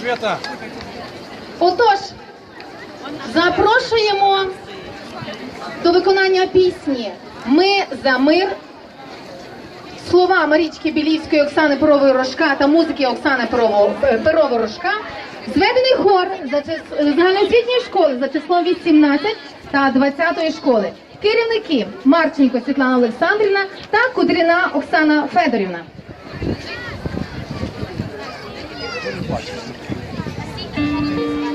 Свята. Отож, запрошуємо до виконання пісні Ми за мир. Слова Марічки Білівської Оксани Перової Рожка та музики Оксани Перової е, Рожка. Зведений хор е, загальноосвітньої школи за числом від та 20 школи. Керівники Марченко Світлана Олександрівна та Кудріна Оксана Федорівна. Thank you.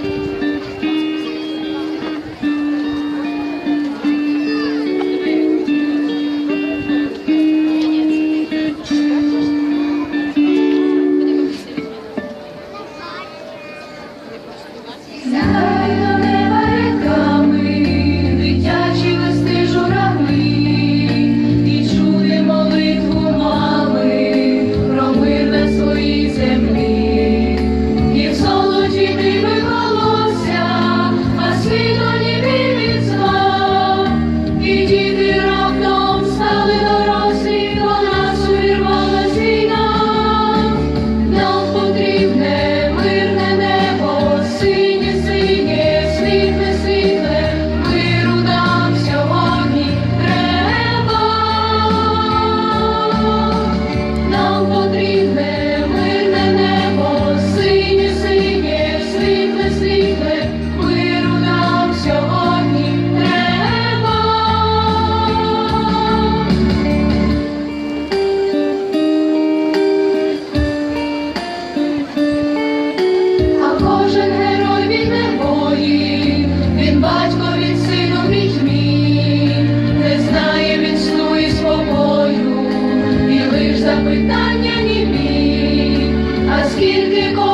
Bilge Gott.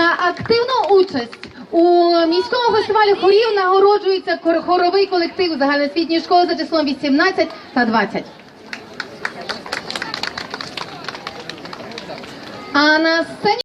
За активну участь у міському фестивалі хорів нагороджується хоровий колектив загальноосвітньої школи за числом 18 та 20. А на сцені